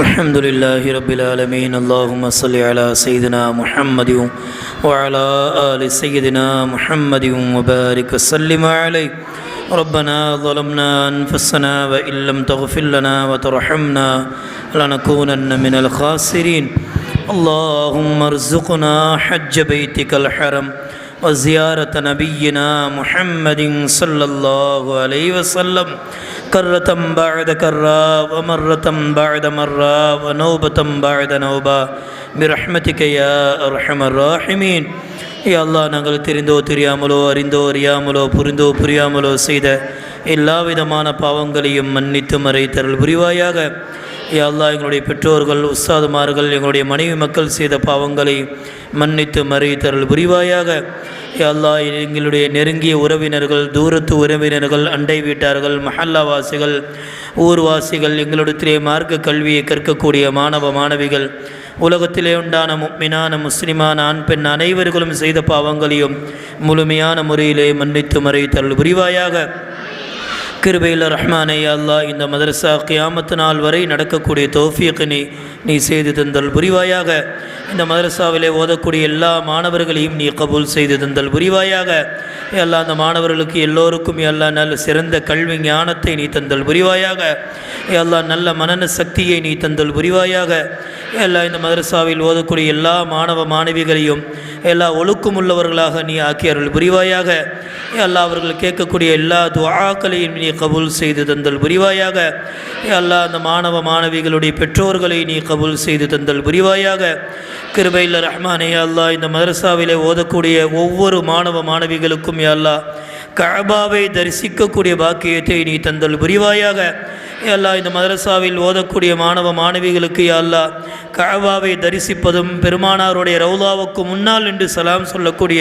الحمد لله رب العالمين. اللهم صل على سيدنا محمد وعلى آل سيدنا محمد وبارك وسلم عليه. ربنا ظلمنا أنفسنا وإن لم تغفر لنا وترحمنا لنكونن من الخاسرين. اللهم ارزقنا حج بيتك الحرم وزيارة نبينا محمد صلى الله عليه وسلم. كرة بعد كرة ومرة بعد مرة ونوبة بعد نوبة برحمتك يا أرحم الراحمين யா அல்லாஹ் நாங்கள் தெரிந்தோ தெரியாமலோ அறிந்தோ அறியாமலோ புரிந்தோ புரியாமலோ செய்த எல்லா விதமான பாவங்களையும் மன்னித்து மறைத்தருள் புரிவாயாக யா எங்களுடைய பெற்றோர்கள் உஸ்தாதுமார்கள் எங்களுடைய மனைவி மக்கள் செய்த பாவங்களை மன்னித்து மறைத்தருள் புரிவாயாக. யா எங்களுடைய நெருங்கிய உறவினர்கள் தூரத்து உறவினர்கள் அண்டை வீட்டார்கள் மஹல்லாவாசிகள் ஊர்வாசிகள் எங்களிடத்திலே மார்க்க கல்வியை கற்கக்கூடிய மாணவ மாணவிகள் உலகத்திலே உண்டான முக்மினான முஸ்லிமான ஆண் பெண் அனைவர்களும் செய்த பாவங்களையும் முழுமையான முறையிலே மன்னித்து மறைத்தருள் புரிவாயாக. கிருபையில் ரஹ்மானே அல்லா அல்லாஹ் இந்த மதரசா கியாமத்து நாள் வரை நடக்கக்கூடிய தௌஃபீக்கினை நீ செய்து தந்தல் புரிவாயாக. இந்த மதரசாவிலே ஓதக்கூடிய எல்லா மாணவர்களையும் நீ கபூல் செய்து தந்தல் புரிவாயாக. எல்லா அந்த மாணவர்களுக்கு எல்லோருக்கும் எல்லா நல்ல சிறந்த கல்வி ஞானத்தை நீ தந்தல் புரிவாயாக. எல்லா நல்ல மனன சக்தியை நீ தந்தல் புரிவாயாக. எல்லா இந்த மதரசாவில் ஓதக்கூடிய எல்லா மாணவ மாணவிகளையும் எல்லா ஒழுக்கமுள்ளவர்களாக நீ ஆக்கியார்கள் புரிவாயாக. எல்லா அவர்கள் கேட்கக்கூடிய எல்லா துவாக்களையும் நீ கபூல் செய்து தந்தல் புரிவாயாக. எல்லா அந்த மாணவ மாணவிகளுடைய பெற்றோர்களை நீ கபூல் செய்து தந்தல் புரிவாயாக. கிருபையில் ரஹ்மானே அல்லா இந்த மதரசாவிலே ஓதக்கூடிய ஒவ்வொரு மாணவ மாணவிகளுக்கும் அல்லா கபாவை தரிசிக்கக்கூடிய பாக்கியத்தை நீ தந்தல் புரிவாயாக. அல்லா இந்த மதரசாவில் ஓதக்கூடிய மாணவ மாணவிகளுக்கு அல்லா கபாவை தரிசிப்பதும் பெருமானாருடைய ரவுலாவுக்கு முன்னால் என்று சலாம் சொல்லக்கூடிய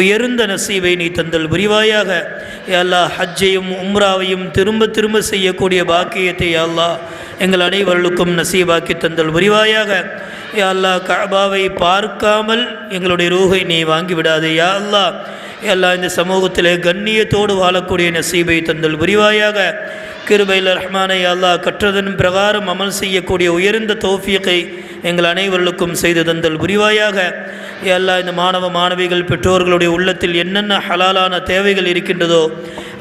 உயர்ந்த நசீவை நீ தந்தல் புரிவாயாக. அல்லா ஹஜ்ஜையும் உம்ராவையும் திரும்ப திரும்ப செய்யக்கூடிய பாக்கியத்தை அல்லா எங்கள் அனைவர்களுக்கும் நசீபாக்கி தந்தல் புரிவாயாக. யா அல்லா கபாவை பார்க்காமல் எங்களுடைய ரூகை நீ வாங்கிவிடாது யா அல்லா எல்லாம் இந்த சமூகத்திலே கண்ணியத்தோடு வாழக்கூடிய நசீபை தந்தல். புரிவாயாக கிருபையில் ரஹ்மானை அல்லாஹ் கற்றதன் பிரகாரம் அமல் செய்யக்கூடிய உயர்ந்த தோஃபியத்தை எங்கள் அனைவர்களுக்கும் செய்து தந்தல். புரிவாயாக எல்லா இந்த மாணவ மாணவிகள் பெற்றோர்களுடைய உள்ளத்தில் என்னென்ன ஹலாலான தேவைகள் இருக்கின்றதோ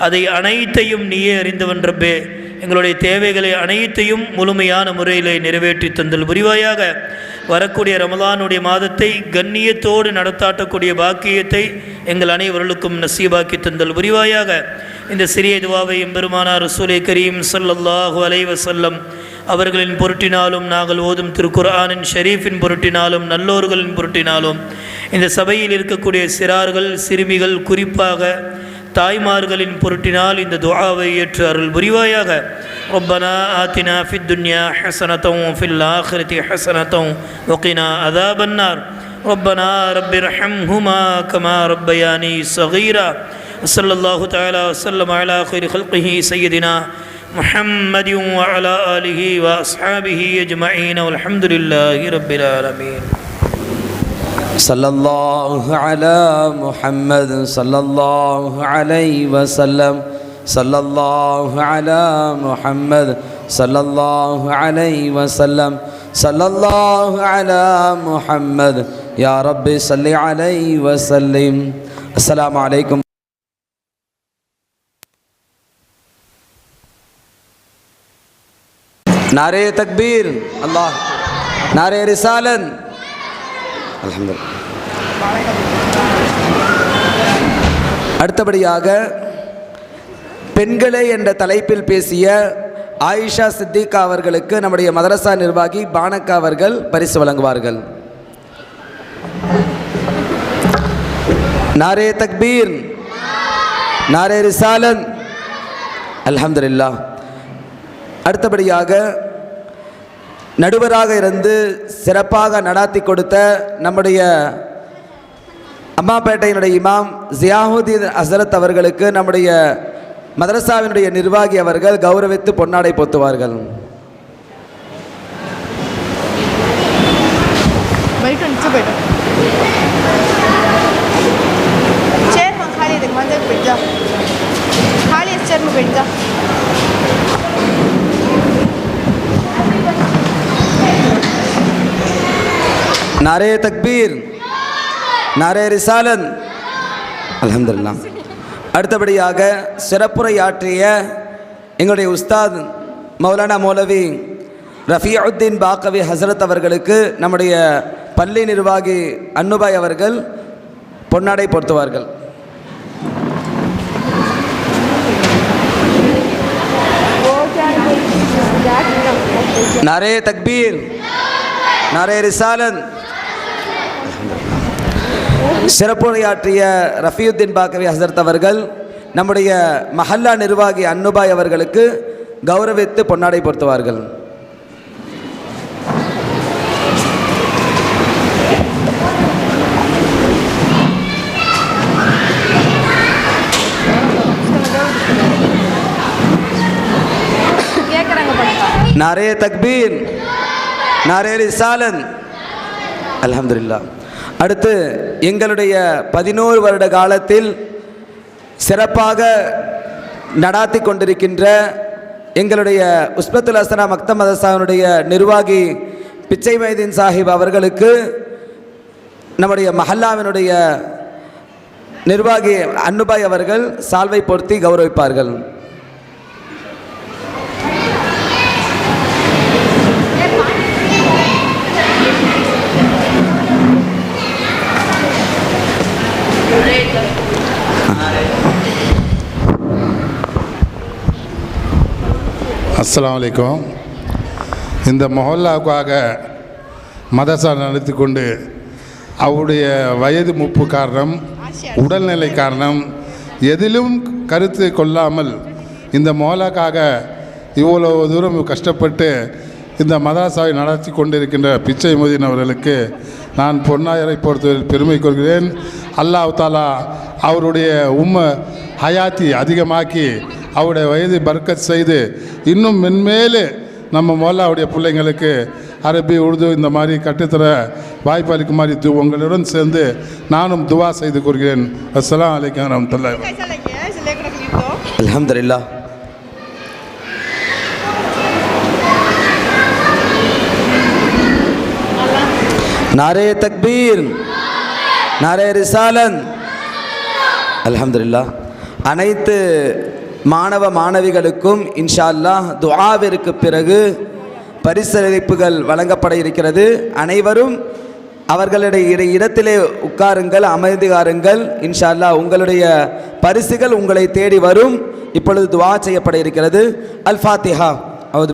அதை அனைத்தையும் நீயே அறிந்தவன் ரப்பே. எங்களுடைய தேவைகளை அனைத்தையும் முழுமையான முறையிலே நிறைவேற்றி தந்தல். புரிவாயாக வரக்கூடிய ரமலானுடைய மாதத்தை கண்ணியத்தோடு நடத்தாட்டக்கூடிய பாக்கியத்தை எங்கள் அனைவர்களுக்கும் நசீபாக்கி தந்தல். புரிவாயாக இந்த சிறிய துவாவை எம்பெருமானார் ரசூலை கரீம் சொல்லல்லாஹு அலைவசல்லம் அவர்களின் பொருட்டினாலும் நாங்கள் ஓதும் திருக்குர்ஆனின் ஷெரீஃபின் பொருட்டினாலும் நல்லோர்களின் பொருட்டினாலும் இந்த சபையில் இருக்கக்கூடிய சிறார்கள் சிறுமிகள் குறிப்பாக தாய்மார்களின் பொருட்டினால் இந்த துஆவை ஏற்று அருள் புரிவாயாக ربنا آتنا في الدنيا حسنة وفي الآخرة حسنة وقنا عذاب النار ربنا رب ارحمهما كما ربياني صغيرا صلى الله تعالى وسلم على خير خلقه سيدنا محمد وعلى آله وأصحابه أجمعين والحمد لله رب العالمين صلى الله على محمد صلى الله عليه وسلم. صلى الله على محمد صلى الله عليه وسلم. صلى الله على محمد. يا رب صل عليه وسلم. السلام عليكم. نعرہ تكبير. الله. نعرہ رسالة. அலமது அடுத்தபடியாக பெண்களே என்ற தலைப்பில் பேசிய ஆயிஷா சித்திகா அவர்களுக்கு நம்முடைய மதரசா நிர்வாகி பானக்கா அவர்கள் பரிசு வழங்குவார்கள். நாரே தக்பீர் நாரே ரிசாலன். அலமதுல்லா அடுத்தபடியாக நடுவராக இருந்து சிறப்பாக நடாத்தி கொடுத்த நம்முடைய அம்மாப்பேட்டையினுடைய இமாம் ஜியாஹுதீன் அசரத் அவர்களுக்கு நம்முடைய மதரசாவினுடைய நிர்வாகி அவர்கள் கௌரவித்து பொன்னாடை பொத்துவார்கள். चेयर खाली खाली चेयर நாரே தக்பீர் நாரே ரிசாலன் அலமதுல்லாம் அடுத்தபடியாக சிறப்புரையாற்றிய எங்களுடைய உஸ்தாத் மௌலானா மௌலவி ரஃபியுத்தீன் பாக்கவி ஹசரத் அவர்களுக்கு நம்முடைய பள்ளி நிர்வாகி அன்னுபாய் அவர்கள் பொன்னாடை பொருத்துவார்கள். நரே தக்பீர் நாரே ரிசாலன் சிறப்புரையாற்றிய ரஃபியுத்தீன் பாக்கவி ஹசரத் அவர்கள் நம்முடைய மஹல்லா நிர்வாகி அன்னுபாய் அவர்களுக்கு கௌரவித்து பொன்னாடை பொருத்துவார்கள். கேட்குறாங்க தக்பீன் நாரே தக்பீர் நாரே ரிசாலன். அலமதுல்லா அடுத்து எங்களுடைய பதினோரு வருட காலத்தில் சிறப்பாக நடாத்தி கொண்டிருக்கின்ற எங்களுடைய உஸ்பத்துல் ஹசனா மக்த மதசாவினுடைய நிர்வாகி பிச்சை மைதீன் சாஹிப் அவர்களுக்கு நம்முடைய மஹல்லாவினுடைய நிர்வாகி அன்னுபாய் அவர்கள் சால்வை பொருத்தி கௌரவிப்பார்கள். அஸ்லாம் வலைக்கம் இந்த மொஹல்லாவுக்காக மதரசா நடத்தி கொண்டு அவருடைய வயது முப்பு காரணம் உடல்நிலை காரணம் எதிலும் கருத்து கொள்ளாமல் இந்த மொஹல்லாக்காக இவ்வளோ தூரம் கஷ்டப்பட்டு இந்த மதராசாவை நடத்தி கொண்டிருக்கின்ற பிச்சை மோதின் அவர்களுக்கு நான் பொன்னாயரை பொறுத்தவரை பெருமை கொள்கிறேன். அல்லாஹ் தாலா அவருடைய உம்ம ஹயாத்தி அதிகமாக்கி அவருடைய வயது பர்க்கத் செய்து இன்னும் மென்மேலே நம்ம முதல்ல அவருடைய பிள்ளைங்களுக்கு அரபி உருது இந்த மாதிரி கட்டுத்தர வாய்ப்பு அளிக்குமாறு து உங்களுடன் சேர்ந்து நானும் துவா செய்து கூறுகிறேன். அஸ்லாம் அலைக்கம் ரஹமத்துல்லா அலமதுல்லா நாரே தக்பீர் நாரே ரிசாலன். அலமதுல்லா அனைத்து மாணவ மாணவிகளுக்கும் இன்ஷா அல்லாஹ் துஆவிற்கு பிறகு பரிசளிப்புகள் வழங்கப்பட இருக்கிறது. அனைவரும் அவர்களுடைய இடத்திலே உட்காருங்கள் அமைதிகாருங்கள் இன்ஷா உங்களுடைய பரிசுகள் உங்களை தேடி வரும். இப்பொழுது துவா செய்யப்பட இருக்கிறது. அல் ஃபாத்திஹா